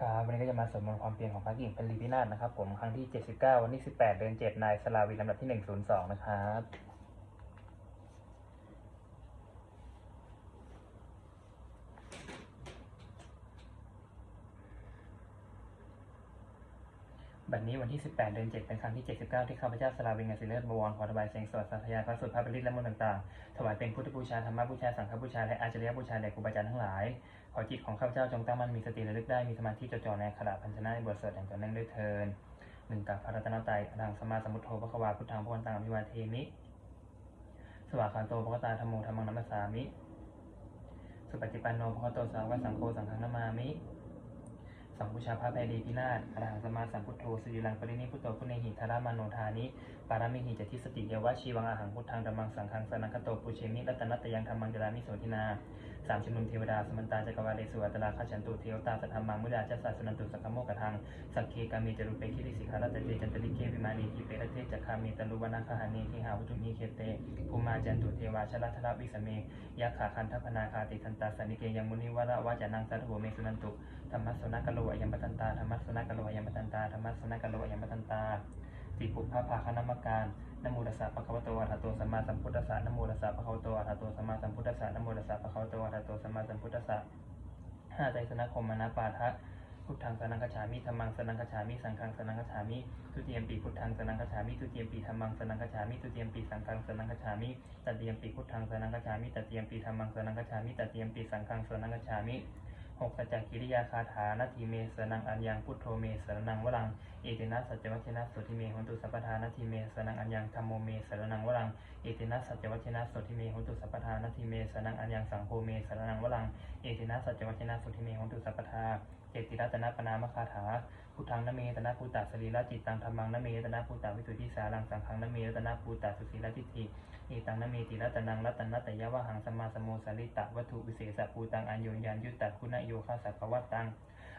ครับวันนี้ก็จะมาสวดมนต์ความเพียรของพระกิ่งเป็นลีพินาศนะครับผมครั้งที่ 79 วันที่ 18 เดือน 7 นายสลาวินลำดับที่ 102 นะครับบัดนี้วันที่ 18 เดือน 7 เป็นครั้งที่ 79 ที่ข้าพเจ้าสลาวินกสิเลศบวรขอถวายเสียงสวดสาธยายพระสุดพระบริตและมนต์ต่างๆ ถวายเป็นพุทธบูชา ธรรมบูชา สังฆบูชา และอาจริยบูชาแด่ครูบาอาจารย์ทั้งหลาย ขอจิตของข้าพเจ้าจงตั้งมั่นมีสติระลึกได้มีสมาธิจดจ่อในขณะพันชนะในบทสวดอย่างต่อเนื่องด้วยเทินหนึ่งกับพระรัตนตรัยอรังสมมาสมุทโธพระควาพุทธังพระวันตังอภิวาเทมิ สวากขาโตพระกตาธรรมโมธรรมังนัมสสามิ สุปฏิปันโนพระโตสาวกสังโฆสังฆนามามิ สัมพุชาพระไพรีพินาศอรหังสมมาสัมพุทโธสุริลังปรินิพุทโธพุเนหิธารามโนทานิ ปารามิหิจติสติเยวะชีวังอาหังพุทธังธรรมังสังฆังสนังคโตปุเชมิรัตนัตยังธรรมังจรามิโสทินา สามชุมนุมเทวดาสมันตาจักรวาเลสุวัตลาข้าฉันตุเทวตาสัทธรรมังมุดาจัสสะสุนันตุสักโมกทังสักเคกามีจรุเปคิริสิขารัตเตจันตลิเกวิมานีทิเปรเทจักขามีตลุวนาคหานีทิหาวุตุมีเคเตภูมาจันตุเทวาชลัทธรวิสเมยะขาคันทัพนาคาติทันตาสนิเกยังมุนิวระวาจานังสัตโหเมสุนันตุธรรมะสนกโลอยัมปตันตาธรรมะสนกโลอยัมปตันตาธรรมะสนกโลอยัมปตันตา ติปุพพะภาคณมการนโมตัสสะภะคะวะโตอะระหะโตสัมมาสัมพุทธัสสะนโมตัสสะภะคะวะโตอะระหะโตสัมมาสัมพุทธัสสะนโมตัสสะภะคะวะโตอะระหะโตสัมมาสัมพุทธัสสะห้าใจสนะคมมนาปาทะพุทธังสนังคฉามิธรรมังสนังคฉามิสังฆังสนังคฉามิทุติยมปีพุทธังสนังคฉามิทุติยมปีธรรมังสนังคฉามิทุติยมปีสังฆังสนังคฉามิตติยมปีพุทธังสนังคฉามิตติยมปีธรรมังสนังคฉามิตติยมปีสังฆังสนังคฉามิ หกสัจจกิริยาคาถานาทีเมสนังอัญญังพุทโธเมสรนังวรังเอตินัสสัจวัชนะสุทิเมหุตุสัพพทานาทีเมสนังอัญญังธรรมโมเมสรนังวรังเอตินัสสัจวัชนะสุทิเมหุตุสัพพทานาทีเมสนังอัญญังสังโฆเมสรนังวรังเอตินัสสัจวัชนะสุทิเมหุตุสัพพทาเจติรัตนปนามคาถา พุทธังนเมตนะภูตาสรีระจิตตังธรรมังนเมตนะภูตาวิสุทธิสารังสังฆังนเมตนะภูตาสุสีระทิฏฐิเอตังนเมติรัตนังรัตนัตยะวะหังสมมาสมโมสริตะวัตถุวิเศษภูตังอัญโยยันยุตตะคุณโยคาสัพวัตตัง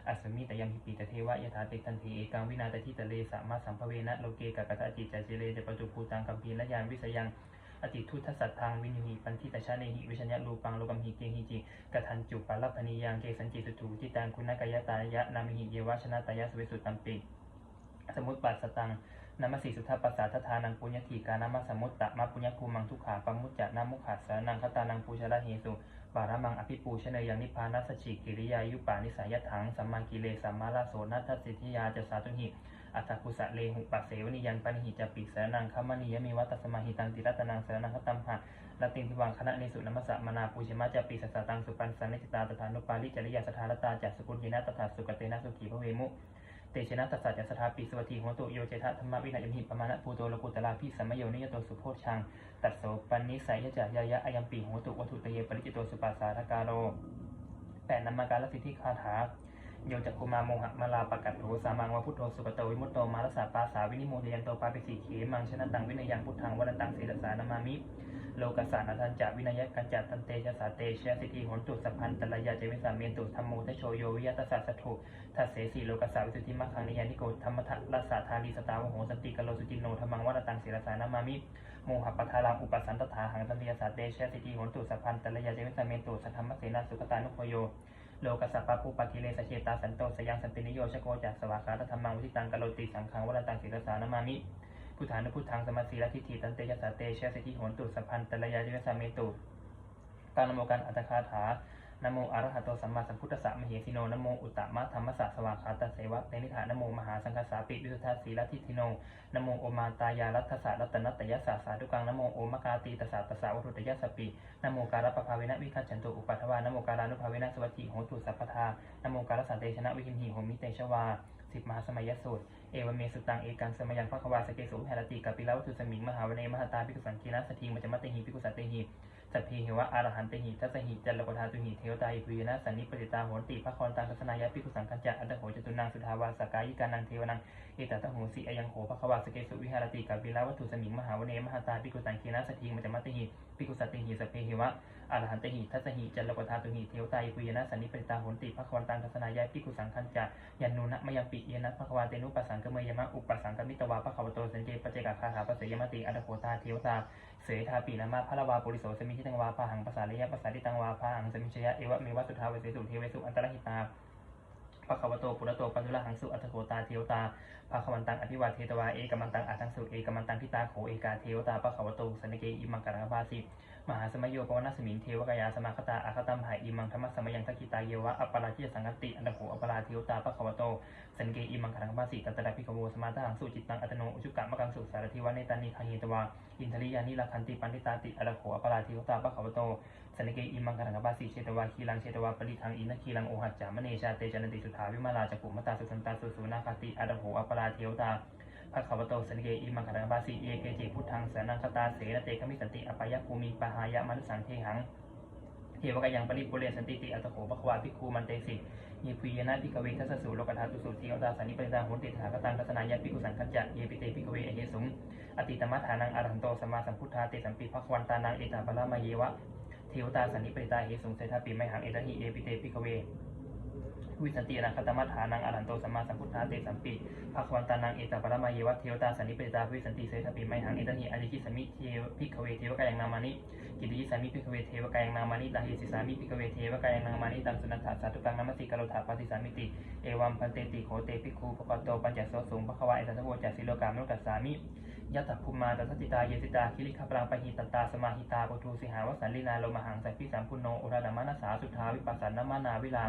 อัสมิตยังหิปิตเทวะยถาติทันทีเอกังวินาตทิตะเลสะมาสัมภเวนะโลเกกะกะตะจิตจเจเลจะปจุภูตังกัมพีละยานวิสยัง อติทุตสัตทังวินหิปันทิตชาเนหิวิชัญญะรูปังโลกัมหิเกหิจิกะทันจุปัลลพนิยังเกสันจิสุตุจิตังคุณกายตายะนามิหิเยวชนะตายะสเวสุตัมปิสมุตปัสสตังนามาสีสุทธาปัสสาทธานังปุญญทีกานามาสมุตตะมาปุญญภูมังทุกขาปมุจจะนามุขัสสานังคตานังปูชระเหสุบาระมังอภิปูชเนยังนิพพานัสสชิกิริยายุปานิสัยถังสัมมากิเลสัมมาลาโสนัทสิทธิยาจะสาตุหิ อัตถกุสะเลหุปัสเสวนิยันปนิหิจปิสานังคัมมณียมีวัตสมาหิตังติรัตนังสานังคตัมหะลติงทิวังคณะเนสุนัมสะมนาปูชมาจปิสัสะตังสุปันสันนิจตาตถานุปาลิจริยาสถานตาจัสสกุลเยนะตถาสุกเตนะสุขีพระเวมุเตชนะตัสสะจัสสทาปิสวัติโหตุโยเจทะธรรมวินัยมหิปมาณะภูโตโลกุตลาพิสัมโยนิยโตสุโพชัง ตัสโสปันนิสัยยะจายายะอายัมปีโหตุวัตุเตเยปริจิตโตสุปัสสาทกาโรแปดนามการลสิทธิคาถา โยจักกุมาโมหะมาลาปะกัตโถสามังวะพุทโธสุปโตวิมุตโตมารัสสาปาสาวินิโมเทยันโตปาปิสีเขมังชนะตังวินัยยังพุทธังวันตังศีรสานามามิ โลกัสสานันจะวินัยกันจัตตันเตชะสาเตชะสิทธิหนตุสัพพันตลายาเจวิสาเมนตุธรรมโมทโชโยวิยตัสสะสัทถุทัสเสสีโลกัสสาวิสุทธิมัคคังนิยานิโกธรรมทัรัสสาธานีสตาวโหสติกโลสุจินโนธรรมังวันตังศีรสานามามิโมหะปะทารังอุปสันตถาหังสันติยาสาเตชะสิทธิหนตุสัพพันตลายาเจวิสาเมนตุสัทธรรมเสนาสุขตานุโคโย โลกัสสะปะปุปะกิเลสเชตาสันโตสยังสันตินิโยชโกจัสสวากาตธรรมังวิทิตังกโลติสังขังวรันตังสิรสานามามิพุทธานุพุทธังสมาสีลทิฏฐิตันเตยสสาเตชสิทธิโหนตุสัพพันตระยาจิวสาเมตุการนโมการอัตถคาถา นโมอรหัตโตสัมมาสัมพุทธัสสะมเหสิโนนโมอุตตมะธรรมสสะสวากาตเสวะเตนิธานโมมหาสังฆสาปิวิสุทธาสีลทิทิโนนโมโอมาตายารัตถสะรัตนัตยสสะสาทุกังนโมโอมกาตีตสสะตสสะวัตถุตยสปินโมการปภาเวนะวิคัจฉันตุอุปัฏฐวานโมการานุภาเวนะสวัสดิโหตุสัพพทานโมการสันเตชนะวิหิมหิโหมิเตชวา สิบมหาสมัยสูตร เอวเมสุตังเอกังสมยังพระควาสเกสุแหรติกัปปิลาวัตถุสมิงมหาวเนมหาตาภิกขุสังคีนัสถิงมัจมัตเตหิภิกขุสัตเตหิสัพเพเหวะอารหันเตหิทัสหิจัลลกทาตุหิเทวตาอิปุยนะสันนิปติตาโหนติพระคอนตังทัศนายะภิกขุสังคัญจะอัตถโหจตุนังสุทาวาสกายิกานังเทวนังเอตตะโหสิอยังโหพระควาสเกสุวิหารติกัปปิลาวัตถุสมิงมหาวเนมหาตาภิกขุสังคีนัสถิงมัจมัตเตหิภิกขุสัตเตหิสัพเพเหวะ อรหันตหิทัสหิจัลลกทาตุหิเทวตาอิปุยนะสันนิปติตาโหนติพระคอนตังทัศนายะภิกุสังคัญจะยันนุนะมยังปิเยนะภควาเตนุปัสสังกเมยมะอุปัสสังกมิตวาภควโตสันเจปเจกาคาถาปเสยมติอัตโขตาเทวตาเสทาปีนามาพระวาปุริโสสมิชิตังวาพาหังภาษาลิยะภาษาลิตังวาพาหังสมิชยะเอวะเมวะสุทธาเวเสสุเทวสุอันตรหิตาภะคะวะโตปุระโตปัญญละหังสุอัตถโกตาเทวตาภะควันตังอภิวาเทตวาเอกมันตังอัตังสุเอกมันตังทิตาโขเอกาเทวตาภะควโตสันเกอิมังกังภาสิ มหาสมัยโยปวนาสมิงเทวกายาสมาคตาอาคตัมหาอิมังธรรมสมัยยังทักิตาเยวะอัปปราชิยสังกติอันดโขอัปปราเทวตาภะคะวโตสันเกอิมังกังภาสิตัตตะพิกโวสมาตหังสุจิตตังอัตโนอุชุกะมะกังสุสารทิวะเนตานิคาหิตวาอินทริยานิลคันติปันติตาติอันดโขอัปปราเทวตาภะคะวโตสันเกอิมังคันธบาสีเชตวาคีลังเชตวาปริทังอินทคีลังโอหัจจามเนชาเตจันติสุทธาวิมาลาจักุมตาสุสันตาสุสุนาคติอัตโหอัปปราเทวตา ภะคะวะโตสันเกอิมังคันธบาสีเอเกจิพุทธังสนังคตาเสนเตกมิสันติอปายะภูมิปะหายะมนุสังเทหังเทวกยังปริปุเรสันติติอัตโหภควาภิกขุมันเตสิเยปุยนะพิกเวทัสสุโลกธาตุสุเทวตาสันนิปริตาโหติถากตังทัศนายะภิกุสังคัจจะเยปิเตภิกเวอเยสุงอติตมัฐานังอรหันโตสมาสัมพุทธาเตสัมปิภควันตานังเอตาปะละมะเยวะเทวตาสันนิปริตาเหสุงเสถาปิไมหังเอตหิเอปิเตปิกเว วิสันติอนาคตมัฏฐานังอรันโตสัมมาสัมพุทธาเตสัมปิภควันตานังเอตปรมาเยวะเทวตาสันนิปิตาวิสันติเสถปิไมหังเอตหิอริกิสมิเทวพิกเวเทวกายังนามานิกิติยิสามิพิกเวเทวกายังนามานิลาหิสิสามิพิกเวเทวกายังนามานิตังสุนันทาสาธุกังนามัสสิกโลถาปฏิสามิติเอวัมพันเตติโขเตปิคูปะกโตปัญจโสสุงภควาเอตัสโวจัสสิโลกามนุกัสสามิยะตัภูมาตัสสติตาเยสิตาคิริขปรังปะหิตตาสมาหิตาปทุสิหาวสันลินาโลมหังสัพพิสัมพุนโนอุราดามานาสาสุทธาวิปัสสนามานาวิลา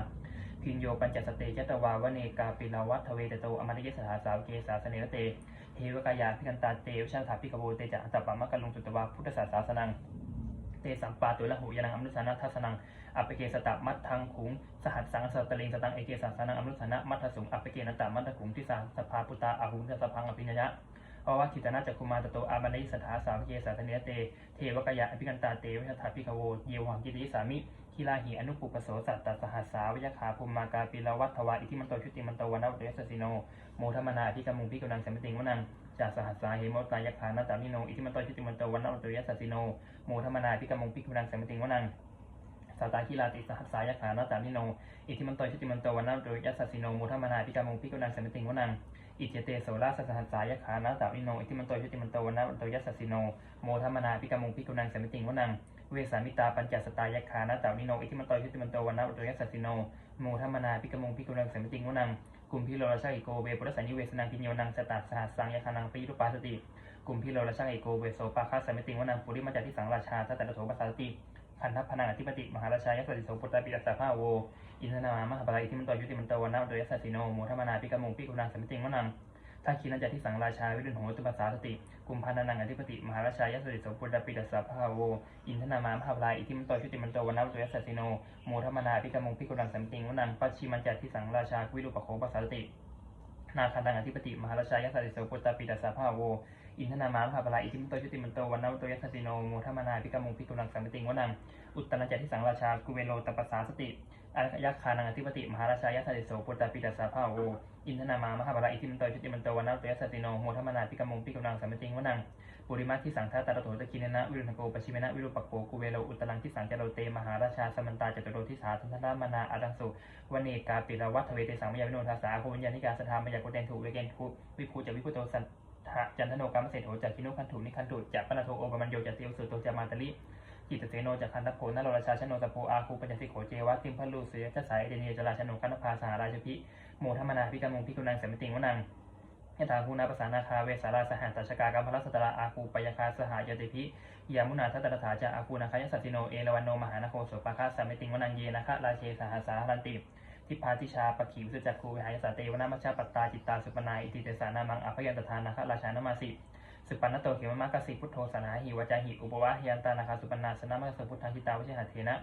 พินโยปัญจสเตจตวาวเนกาปิลาวัตเวตโตอมริยสหาสาวเกสาสเนรเตเทวกายาพิกันตาเตวชาถาพิกโวเตจะอัตตปะมะกัลลุงสุตวาพุทธศาสสนังเตสัมปาตุละหุยานังอมนุสานะทัสนังอัปเกสตะมัททังขุงสหัสสังสตลิงสตังเอเกสาสนังอมนุสานะมัทสุงอัปเกนตะมัททขุงทิสาสภาปุตตาอาหุงสพังอภิญญะเพราะว่าทิตนาจักคุมาตโตอาบันิสถาสาวเกสาธเนเตเทวกายะอภิกันตาเตวิชถาพิกโวเยวหังกิติสามิ คีลาหิอนุปุปโสสัตตสหัสสาวยขาภูมิมากาปิลวัตถวาอิทิมันโตชุติมันโตวนาอุตยสสิโนโมธรรมนาอภิกรมุงพิกนังสัมปติงวนังจากสหัสสาเหมตายคานาตามิโนอิทิมันโตชุติมันโตวนาอุตยสสิโนโมธรรมนาอภิกรมุงพิกนังสัมปติงวนังสาตาคีลาติสหัสสายขานาตามิโนอิทิมันโตชุติมันโตวนาอุตยสสิโนโมธรรมนาอภิกรมุงพิกนังสัมปติงวนังอิเจเตโสราสสหัสสายขานาตามิโนอิทิมันโตชุติมันโตวนาอุตยสสิโนโมธรรมนาอภิกรมุงพิกนังสัมปติงวนัง เวสามิตาปัญจสตายคานาตามิโนอิทิมันโตชุติมันโตวันนาอุตยสสิโนโมธรรมนาพิกมงพิกนังสมติงวนังกลุ่มพิโรราชาอิโกเวปุรสัญญิเวสนังพิญโยนังสตัสหัสสังยคานังปีรุปาสติกลุ่มพิโรราชาอิโกเวโสปาคาสมิติงวนังปุริมาจาทิสังราชาสัตตะโสปัสสติขันธพนังอธิปติมหาราชายัสติโสปุตตาปิตัสสะภาโวอินทนามามหาปลายที่มันตอยุติมันโตวันนาโดยสัสสิโนโมธรรมนาพิกมงพิกุนังสมิติงวนัง ถ้าคินันจาทิสังราชาวิรุณโหตุปัสสาสติกุมภานนังอธิปติ มหาราชายสติโสปุตตาปิตัสสะภาโว อินทนามามหาปลายที่มันต่อยุติมันโตวันนาโดยสัสสิโนโมธรรมนาพิกรมุงพิกุนังสัมิติงวนังปัจฉิมันจาทิสังราชาวิรุปโขปัสสาสติ นาคันตังอธิปติ มหาราชายสัสติโสปุตตาปิตัสสะภาโว อินทนามามหาปลายอิทิมันโตยุติมันโตวันนาโตยัสสิโนโมธรรมนาพิกรมุงพิกุนังสัมิติงวนังอุตตรจัทิสังราชากุเวโลตปัสสาสติอายักขานังอธิปติ มหาราชายาสติโสปุตตาปิตัสสะภาโว อินทนามามหาบาลาอิทิมันโตชุติมันโตวันนาตยัสสติโนโมธรรมนาปิกมงปิกำลังสัมมติงวนังปุริมาทิสังทัตตะโถตะกินนะวิรุณโกปชิเมนะวิรุปโกกุเวโลอุตตรังทิสังจโรเตมหาราชาสมันตาจตุโรทิสาทันทนามนาอารังสุวเนกาปิลวัตเวเตสังมยาวิโนทัสสาโควิญญาณิกาสธามยากุเตนถูเวเกนทุวิภูจะวิภูโตสันทะจันทโนกรรมเศรษโถจากคินุคันถุนิคันตุจากปนโทโอปมันโยจากเตียวสุโตจามาตลิ จิตเสโนจากคันทโพนโรราชาชโนสโพอาคูปัญจสิโขเจวะติมพัลูเสือจะสายเดเนียจราชโนคันภาสหราชพิโมธรรมนาพิกรมงพิกุนังเสมติงวนังยถาคูนาภาษานาคาเวสาราสหัสตชกากรรมพลสตราอาคูปยาคาสหายติพิยามุนาทัตตถาจาอาคูนาคายสัตติโนเอราวันโนมหานโคโสปาคาสมติงวนังเยนะคะราเชสหสารันติทิพาทิชาปะขีวิสุจักคูวิหายสาเตวนามัชชาปัตตาจิตตาสุปนาอิติเตสานามังอภยันตทานาคะราชานามาสิ สุปันนโตเขมมะกสิพุทโธสนาหิวจาหิอุปวะยันตานาคาสุปันนาสนามะสพุทธังทิตาวิเชหะเทนะ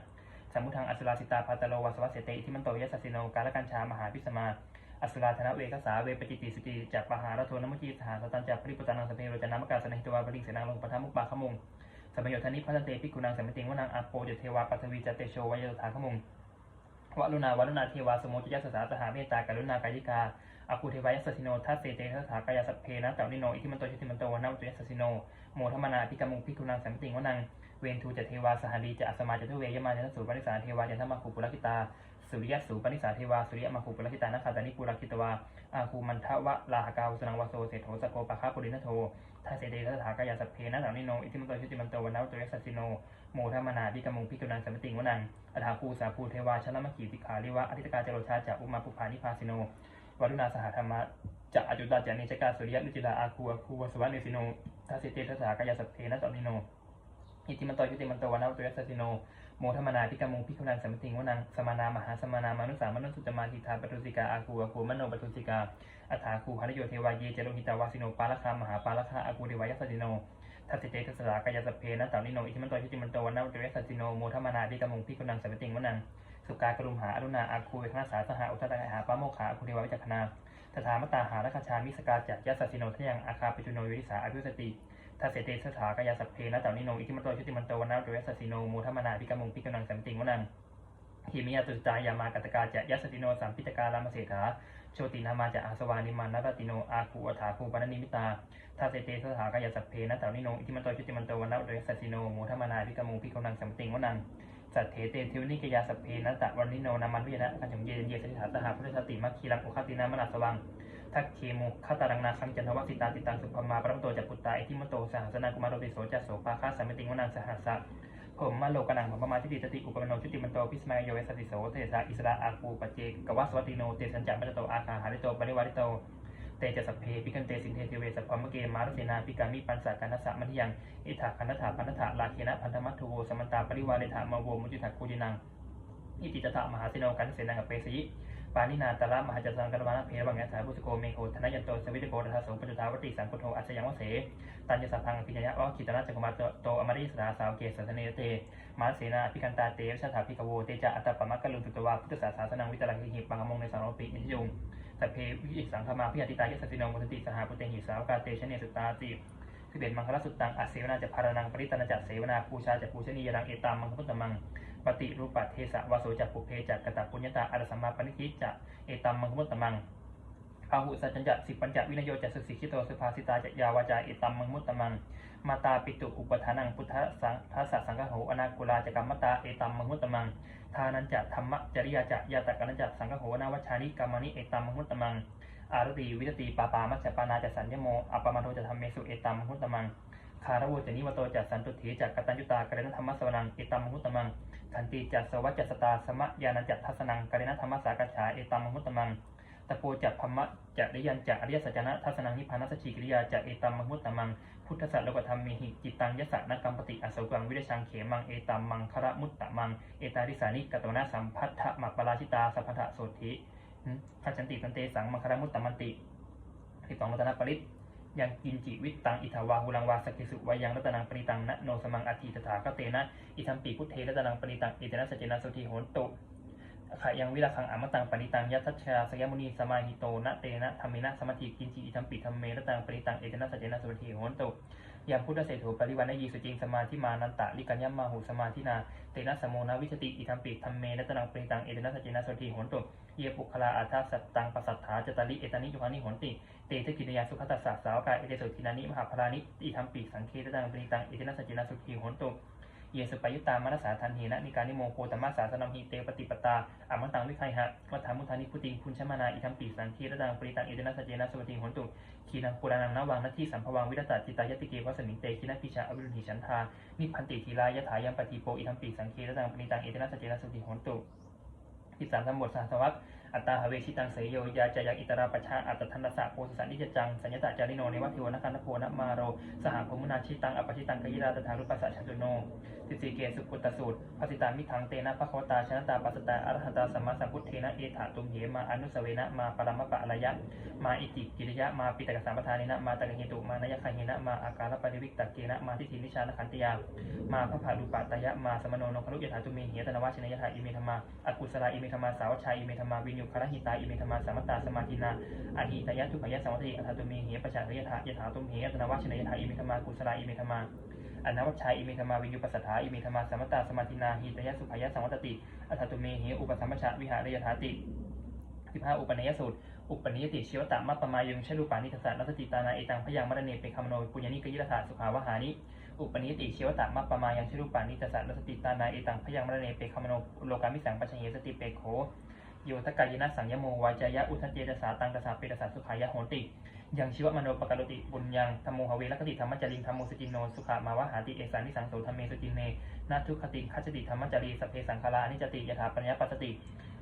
สมุทังอัสราสิตาพัตโลวัสวัสเสติทิมันโตยัสสสิโนกาลกัญชามหาพิสมาอัสราธนะเวคสาเวปจิติสติจักปหารโทนมุจีสหาสตันจักปริปุตานังสเปโรจนามกาสนหิตวาบริงเสนังลงปทามุปปาขมุงสมัยโยธานิพัตเตปิกุนังสมิติงวนังอาโปเจเทวาปัทวีจเตโชวายโยธาขมุงวรุณาวรุณาเทวาสมุจยัสสาสหาเมตตากรุณากายิกา อาคูเทวายสัสสิโนทัสเสเตทัสสากายสัพเพนะเต่นิโน อิทิมันโตชิติมันโตนนาตุยสัสสิโน โมธรรมนาพิกรมุงพิกุนังสัมติงวนัง เวนทูจะเทวาสหรีจะอัสมาจะทุเวยมาจันทสูปนิสาเทวาจันทมาคูปุรกิตา สุริยสูปนิสาเทวา สุริยมาคูปุรกิตานาคาตานิปุรกิตวา อาคูมันทวะลาหกาวสนังวาโซเศโธสโกปะคาปุรินโททาเสเดทัสถากายาสพเพนะสังนิโน อิทิมันโตชุติมันโตนนาตเรสัสสิโน โมทมนาพิกมุงพิกุนังสัมติงวนังอัฏฐาภูสาภูเทวาชนะมขีติขาลิวะอธิตกาเจโรชาจะอุมาปุพานิพาสิโน วัตุนาสหธรรมะจะอจุตาจานิจกาสุริยะนุจิลาอาคูอาคูวสวัสเนสิโนทาเสเตทัสถากายาสพเพนะสังนิโนอิทิมันโตชุติมันโตวันาวตเรสัสสิโนโมทมนาพิกามุงพิคุนันสัมปติงวนังสมานามหาสมานามานุสามนุสุตมาทิธาปทุสิกาอาคูอาคูมโนปทุสิกาอัฏฐาคูหานโยเทวาเยเจโรหิตาวาสิโนปาลคามหาปาลคาอาคูเดวายัสสิโนทัสเตทัสสะกายาสพเพนะตานิโนอิทิมันโตชิติมันโตวันาเตเวสัสสิโนโมทมนาพิกามุงพิคุนันสัมปติงวนัง สุกากรุมหาอรุณาอาคูเวคนาสาสหะอุทตะหาปะโมขาอคูเดวาวิจักนาตถามตาหารัคชามิสกาจักยัสสิโนทยังอาคาปิจุโนยุริสาอภิสติทัสเสเตสถากายาสัพเพนะตานิโนอิทิมันโตชุติมันโตวันาเตเวสัสสิโนโมทมนาพิกมุงพิคุนันสัมติงวนังหิมิยาตุจายามากัตกาจะยัสติโนสัมพิตการามเศรษฐาโชตินามาจะอาสวานิมานนตติโนอาคูอัฐาคูปนนิมิตาทาเสเตสถากายาสัพเพนะตานิโนอิทิมันโตชุติมันโตวันาเตเวสัสสิโนโมทมนาพิกมุงพิคุนันสัมติงวนัง สัตเถเตเทวนิกยาสพเพนะตะวันนิโนนามันวิยนะกันจงเยนเยสถิฐาสหพุทธสติมัคคีรังอุคตินา มนาสวัง ทักเคมุขตารังนาคังจันทวัสิตาติตังสุภมาปรมโตจักปุตตาอิทิมโตสหัสนากุมารติโสจัสโสปาคาสัมมิติงวนังสหัสสะผมมาโลกนังพระมาทิติตติอุปมโนชุติมันโตพิสมัยโยเวสติโสเทสะอิสระอาคูปเจกวัสวัติโนเตสัญจัมัตโตอาคาหาริโตปริวาริโต เตจะสัพเพปิกันเตสินเทเทเวสัพพมเกมารเสนาปิกามิปันสากันัสสะมัทยังอิถาคันธาพันธะลาเคนะพันธมัตโวสมันตาปริวาเรถามาโวมุจุทักคูจินังอิติจตถะมหาสิโนกันเสนังกับเปสีปานินาตละมหาจัสังกัลวานะเพรบังยะสายบุสโกเมโคธนยันโตสวิตโกรัตโสปัจจุทาวติสังกุโทอัจฉยังวเสตัญญสัพพังปิญญะวะขิตนะจักรมาโตอมริสราสาวเกสัสเนเต มาเสนาพิกันตาเตวชาถาพิกโวเตจะอัตตปะมะกะลุตุตวาพุทธศาสนานังวิตรังหิปังมงในสังโรปินิยง สัพเพวิสังฆมาพิยติตายสัสสิโนมุตติสหปุเตหิสาวกาเตชเนสุตาติสิเบตมังคลสุตตังอเสวนาจะพารนังปริตนาจัดเสวนาปูชาจะปูชนียรังเอตามมังคุตตมังปฏิรูปปัตเทสะวาโสจักปุเพจักกตปุญญตาอัตสัมมาปณิทิจะเอตัมมังคุตตมัง พาหุสัจจัญจะสิปัญจวินโยจะสุสิขิโตสุภาสิตาจะยาวาจาเอตัมมังมุตตมังมาตาปิตุอุปทานังพุทธสังทัสสะสังฆโหอนากุลาจะกรรมตาเอตัมมังมุตตมังทานันจะธรรมจริยาจะยาตกันัจะสังฆโหนาวชานิกรรมานิเอตัมมังมุตตมังอารติวิตติปาปามัจจปานาจะสัญญโมอัปปมาโทจะธรรมเมสุเอตัมมังมุตตมังคารโวจะนิวโตจะสันตุถีจะกกตัญญุตากรณธรรมสวนังเอตัมมังมุตตมังขันติจัสสวัจจสตาสมะยานันจัทัสนังกรณธรรมสากัจฉาเอตัมมังมุตตมัง ตะโปจัพพมะจะริยันจะอริยสัจนะทัสนังนิพพานัสชิกิริยาจะเอตัมมังมุตตมัง พุทธสัจโลกธรรมมิหิจิตตังยสะนกรรมปฏิอสกังวิริชังเขมังเอตัมมังคระมุตตมัง เอตาริสานิกตวนาสัมพัทธมักปราชิตาสัพพะโสธิทัจันติตันเตสังมังคระมุตตมันติสิบสองรัตนปริตยังกินจิวิตตังอิทาวาหุลังวาสกิสุวายังรัตนังปณิตังนะโนสมังอธิตถาคเตนะอิทัมปีพุทเทรัตนังปณิตังอิเตนะสจเจนะสุทีโหนตุ ขยังวิราคังอมตังปณิตังยัตชาสยมุนีสมาหิโตนะเตนะธรรมเนะสมาธิกินจิอิทัมปีธรรมเมรตังปณิตังเอเตนะสจเจนะสุทีโหนตุยามพุทธเศรษฐปริวันนยีสุจิงสมาธิมานันตะลิกัญญมาหุสมาธินาเตนะสมโมนาวิชติอิทัมปีธรรมเมรัตนังปณิตังเอเตนะสจเจนะสุทีโหนตุเยปุคลาอาทาสัตตังปัสสัทธาจตลิเอตานิยุหานิโหนติเตทกินยาสุขตัสสะสาวกายเอเตโสทินานิมหาพรานิอิทัมปีสังเคตตังปณิตังเอเตนะสจินาสุขีโหนตุ เยสุปายุตามนัสสาทันเหนะนิการนิโมโคตมัสสาสนังหิเตปฏิปตาอามันตังวิไคหะวัฏฐามุทานิพุติงพุนชมานาอิทัมปีสังเคตตังปณิตังเอเตนะสเจนาสุขีโหนตุขีนังปุรานังนวังนัตถิสัมภวังวิรัตจิตายติเกวัสมิงเตขีนัพิชาอวิรุหิฉันทานิพันติทีลายถายัมปฏิโปอิทัมปีสังเคตตังปณิตังเอเตนะสเจนาสุขีโหนตุที่สามทั้งหมดสาสวัต อัตตาหเวชิตังเสยโยยาจายังอิตราปชาอัตทันตสะโพสสันนิจจังสัญญตาจาริโนเนวัตถิวนะคันโพนะมาโร สหพมุนาชิตังอปชิตังกยิราตถารุปัสสะชันตุโนติสีเกสุกุตสูตรภสิตามิทังเตนะปะโคตาชนะตาปัสตาอรหันตาสัมมาสัมพุทเทนะเอถาตุมเหมาอนุสเวนะมาปรมปะอรยะ มาอิติกิริยะมาปิตกสัมปทานินะมาตะกเหตุมานยคาหินะมาอาการปริวิกตเกนะมาทิฏฐินิชานขันติยามาพระภาลุปตยะมาสมโนนครุยถาตุเมเหตนวชนยถาอิเมธมาอกุศลาอิเมธมาสาวชาอิเมธรรมาวิญุคารหิตาอิเมธรรมาสมัตตาสมาธินาอหิตยะทุกขยะสมัติอัฏฐตุเมเหปะชาทยถายถาตุมเหตนาวชนยถาอิเมธรรมากุศลาอิเมธรรมาอนนวัชชัยอิเมธรรมาวิญญุปัสสถาอิเมธรรมาสมัตตาสมาธินาหิตยะสุขยะสมัตติอัฏฐตุเมเหอุปสัมปชะวิหารยถาติสิบห้าอุปนิยสูตร อุปนิยติชิวตะมัปปมายงชลูปานิทัสสะนัสติตานาเอตังพยังมรเนเปคามโนปุญญานิกยิรธาสุขาวหานิ อุปนิยติชิวตะมัปปมายังชลูปานิทัสสนัสติตานาเอตังพยังมรเนเปคามโนโลกามิสังปัจเหสติเปโข โยทกายนะสังยโมวาจายะอุทเจตสาตังตสาเปตสาสุขายะโหติยังชีวมโนปกรติบุญยังธรรมโมหเวรคติธรรมจาริงธรรมโมสจินโนสุขามาวะหาติเอสานิสังโสธรรมเมสจินเนนาทุกขติคัจติธรรมจารีสเพสังคารานิจติยถาปัญญาปัสติ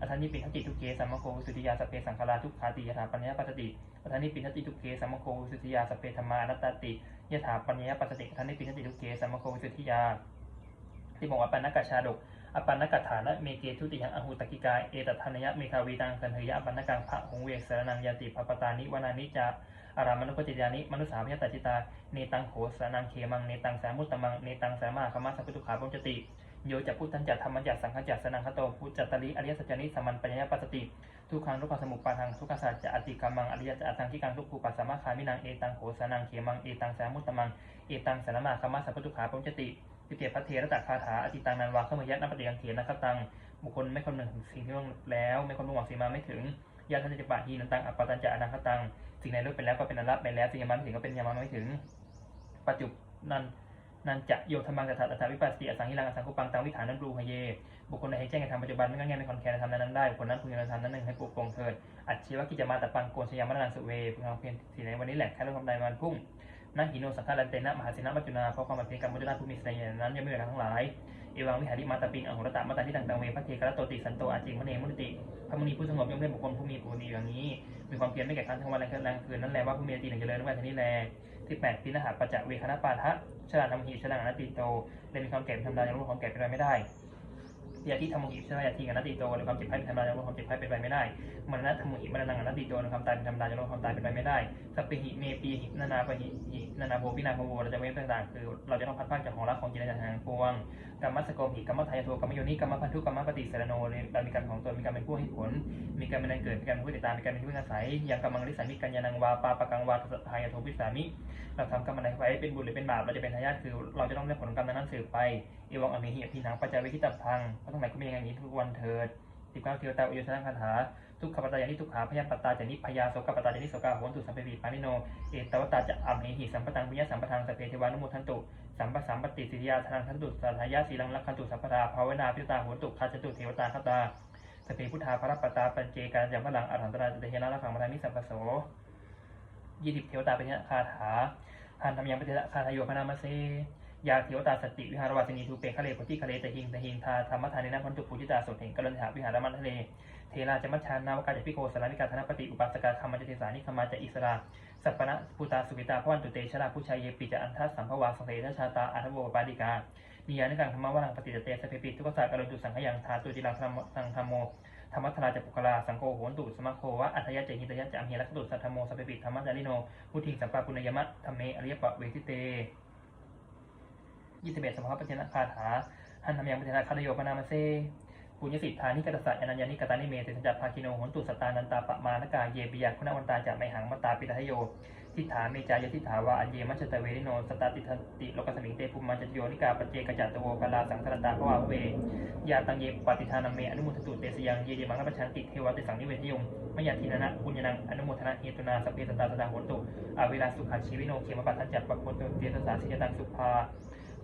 อัฏฐานิปินทติทุกเกสัมมโคสุทธิยาสเพสังคาราทุกขาติยถาปัญญาปัสติอัฏฐานิปินทติทุกเกสัมมโคสุทธิยาสเพธรรมานัตตติยถาปัญญาปัสติอัฏฐานิปินทติทุกเกสัมมโคสุทธิยาที่บอกว่าปันนกชาดก อปันนกฐานะเมเกทุติยังอหุตกิกายเอตทันยะเมคาวีตังกันเทยะอปันนกังพระหงเวกสรนังยาติปปตานิวนานิจาอารามนุปติยานิมนุสาพยตจิตาเนตังโหสนังเขมังเนตังสามุตตมังเนตังสามาคมาสัพพุตุขาปุจติโยจะพุทธันจัตธรรมัญจัตสังฆจัตสนังคโตพุทจัตตริอริยสัจจานิสัมมันปัญญาปัสสติทุกขังทุกขสมุปปาทังทุกขสัจจะอติกรรมังอริยจะอัตตังที่กังทุกขูปัสสมาคามินังเอตังโหสนังเขมังเอตังสามุตตมังเอตังสนามาคมาสัพพุตุขาปุจติ ติเตพัทเทระตักคาถาอติตังนันวาเข้ามายัดนับปฏิยังเขียนนะครับตังบุคคลไม่คำนึงถึงสิ่งที่ล่วงแล้ว ไม่คำนึงหวังสิ่งมาไม่ถึงญาติทันจะปะฮีนันตังอัปปตัญจะอนังคตังสิ่งไหนรู้เป็นแล้วก็เป็นอนัตไปแล้วสิ่งยังมาไม่ถึงก็เป็นยังมาไม่ถึง ปัจจุนันนันจะโยธรรมังกถาตถาวิปัสสิอสังหิรังอสังคุปังตังวิฐานันรูหเย บุคคลใดให้แจ้งในธรรมปัจจุบันไม่งั้นแง่ในคอนแคนในธรรมนั้นได้บุคคลนั้นพึงยังธรรมนั้นหนึ่งให้ปลุกปลงเถิดอัจฉีวกิจมาตปังโกนสยามนันสุเวพึงทำเพียรสิ่งในวันนี้แหละแค่รู้คำใดวันพุ่ง นาหิโนสังฆารันเตนะมหาสินะมัจจุนาเพราะความเป็นกรรมมุจนาผู้มีเสน่ห์นั้นยังไม่เหลือทั้งหลายเอวังวิหาริมาตาปิงอโหรตะมาตาที่ต่างตังเวพระเทกรโตติสันโตอาจิงมะเนมุติพระมุนีผู้สงบย่อมเป็นบุคคลผู้มีปุณีอย่างนี้ มีความเพียรไม่แก่การทั้งวันและกลางคืนนั่นแหละว่าผู้มีตีหนึ่งเจริญด้วยทีนี้แลที่แปดพินาหาปัจจเวคณปาทะชลาธรรมหิชลาอนัตติโตเลยมีความแก่เป็นธรรมดาอย่างรู้ความแก่เป็นไปไม่ได้ ยาที่ธรรมหิใช่ไหมยาทีกันัตติโตหรือความเจ็บไข้เป็นธรรมดาอย่างรู้ความเจ็บไข้เป็นไปไม่ได้มรณะทำมุหิมรณังอนัตติโตหรือความตายเป็นธรรมดาอย่างรู้ความตายเป็นไปไม่ได้สัพเพหิเมปีหินานาปหิหินานาโภพินาโภโวเราจะเว้นต่างๆคือ เราจะต้องพัดพรากจากของรักของจินตนาการพวง กรรมสโกมหิกรรมทายโทกรรมโยนิกรรมพันธุกรรมปฏิสารโนเรามีการมของตนมีการมเป็นผู้ให้ผล มีการมเป็นอันเกิดมีการเป็นผู้ติดตามมีการมเป็นผู้อาศัยยังกรรมังลิสามิกัญญานังวาปาปะกังวาทายโทวิสามิ เราทำกรรมอะไรไว้เป็นบุญหรือเป็นบาปเราจะเป็นทายาทคือ เราจะต้องได้ผลกรรมนั้นสืบไปเอวังอเมหิอภินังปัจจาวิคิตับพังเพราะทั้งหลายก็เป็นอย่างนี้ทุกวันเถิดสิบเก้าเทวตาอุยชนะคาถา ทุกขปัตตายานิทุกขาพยาปัตตาจานิพยาโสกปัตตาจานิโสกาโหนตุสัมเปวีปานิโน เอตวตาจะอัมเหหิสัมปตังพุญญสัมปทังสพเพเทวานุโมทันตุสัมปสัมปติสิทธิยาทางทันตุสัทายาสีลังลักขันตุสัพพทาภาวนาพิตาโหนตุคาจตุเทวตาคตาสพเพพุทธาพระปตาปัญเจการจำพลังอรหันตราจเตเฮนะละขังมาทานิสัพพโสยี่สิบเทวตาเป็นคาถาพันธรรมยังปฏิคาทายโยพนามาเซ ยาเทวตาสติวิหารวัสินีทูเปคะเลปฏิคะเลตะหิงตะหิงทาธรรมทานินะพันตุปุจิตาสดเห็นกรันหาวิหารมันทะเลเทราจมัชชานาวกาจพิโกสารานิกาธนปฏิอุปาสกาคามาจเทสานิคมาจอิสราสัพปนะภูตาสุวิตาพวันตุเตชราผู้ชายเยปิจะอันทัสสัมภวาสังเสทชาตาอัทโวปาดิกานิยานิกังธรรมวังปฏิจเตสเพปิทุกขะกรุตุสังขยังทาตุจิรังธรรมสังธรรมโมธรรมัทราจะปุกลาสังโฆโหนตุสมะโควะอัทยะเจหิตยะจะอมเฮรักตุสัทธโมสเพปิธรรมจาริโนพุทธิสัมปาปุณยมะธรรมเมอริยปะเวทิเต ยี่สิบเอ็ดสมภาปเจนะคาถาหันธรรมยังปเจนะคารโยปนามเซปุญญสิทธานิกัตสัยอนัญญานิกตานิเมเตสัจจภาคิโนโหนตุสตานันตาปะมานกาเยปิยาคุณวันตาจะไมหังมตาปิทะโยทิฏฐาเมจายทิฏฐาวาอันเยมัชตะเวริโนสตาติทติโลกสมิงเตภูมิมันจโยนิกาปเจกจัตตโวกาลาสังคารตาภวาเวยาตังเยปฏิทานัมเมอนุโมทตุเตสยังเยเยมังคัปชันติเทวติสังนิเวทยงมยาทินานะปุญญนังอนุโมทนาเฮตุนาสเพสตาสตาโหนตุอเวลาสุขัชีวิโนเขมปัตตัญจัตปะโคตุเตสสาสิยตังสุภา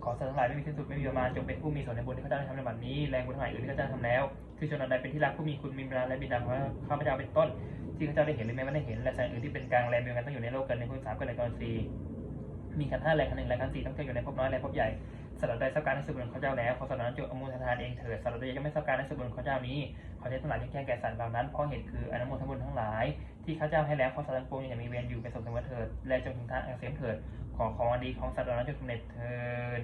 ขอสัตว์ทั้งหลายไม่มีที่สุดไม่มีประมาณจงเป็นผู้มีส่วนในบุญที่ข้าเจ้าได้ทำในวันนี้แรงบุญทั้งหลายอื่นที่ข้าเจ้าทำแล้วคือชนใดเป็นที่รักผู้มีคุณมีบิดาและบิดาของข้าพเจ้าเป็นต้น ที่ข้าเจ้าได้เห็นหรือไม่ได้เห็นและสัตว์อื่นที่เป็นกลางแรงเดียวกันต้องอยู่ในโลกกันในพื้นสามกันในกรสี่มีขันธ์ห้าแรงขันหนึ่งแรงขันสี่ต้องเกิดอยู่ในภพน้อยและภพใหญ่ สัตว์ใดสักการในสืบบุญข้าเจ้าแล้วขอสัตว์นั้นจงอนุโมทนาเองเถิดสัตว์ใดยังไม่สักการในสืบบุญข้าเจ้านี้ขอเทศทั้งหลายยังแก่แก่สัตว์เหล่านั้นเพราะเหตุคืออนุโมทนาบุญทั้งหลาย ที่ข้าเจ้าให้แล้วขอสัตว์ทั้งปวงอย่ามีเวรอยู่เป็นสมเสมอเถิดและจงถึงทางเสมเถิดขอของอันดีของสัตว์เหล่านั้นจงสำเร็จเถิด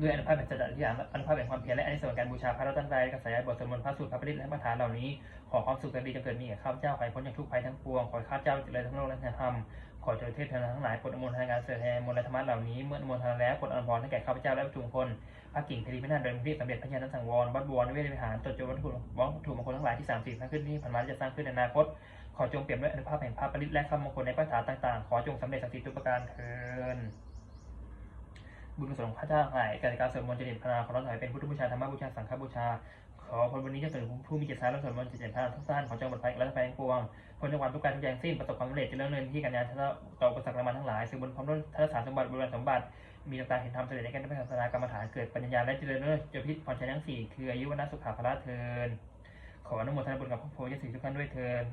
ด้วยอนุภาพแห่งสัจจะที่อย่างอนุภาพแห่งความเพียรและอนิสงส์การบูชาพระรัตนตรัยกษัตริย์บทสวดมนต์พระสูตรพระปริตและพระฐานเหล่านี้ ขอความสุขและดีจงเกิดมีแก่ข้าพเจ้าขอให้พ้นจากทุกภัยทั้งปวง ขอข้าพเจ้าเจริญทั้งโลกและธรรม ขอเจริญเทพทั้งหลายโปรดอนุโมทนาการเสด็จแห่มนและธรรมะเหล่านี้เมื่ออนุโมทนาแล้วโปรดอนพรให้แก่ข้าพเจ้าและประชุมคนพระกิ่งเทรีพินาศโดยมีสำเร็จพระญาณสังวรวัดบวรเวทวิหารตรวจจวัตถุวัตถุมงคลทั้งหลายที่สามสี่สร้งขึ้นที่ผ่านมาจะสร้างขึ้นในอนาคต ขอจงเปลี่ยนด้วยอนุภาพแห่งพระปริตและคำมงคลในพระฐาต่างๆ ขอจงสำเร็จสักดิ์สิทธิ์ทุกประการเทินบุญกุศลของข้าเจ้าหายการการสวดมนต์จะเด่นพนาขอร้องถอยเป็นพุทธบูชาธรรมบูชาสังฆบูชา ขอผลวันนี้จะเกิดผู้มีจิตสายและสวดมนต์จะเด่นพนาทุกท่านขอจงบทภัยและภัยทั้งปวงคนจังหวัดทุกการทุกอย่างสิ้นประสบความสำเร็จเริญเงินที่การงานทั้งต่อประสรรคละมันทั้งหลายสืบบนความรุ่นทัศสารสมบัติบุญสมบัติมีต่างๆเห็นธรรมเสด็จในการได้ศาสนากรรมฐานเกิดปัญญาและเจริญเลิศเจริญพิษพรชัยทั้งสี่คืออายุวันสุขาภละเทินขออนุโมทนาบุญกับพระโพธิสิทธิ์ทุกท่านด้วยเถิด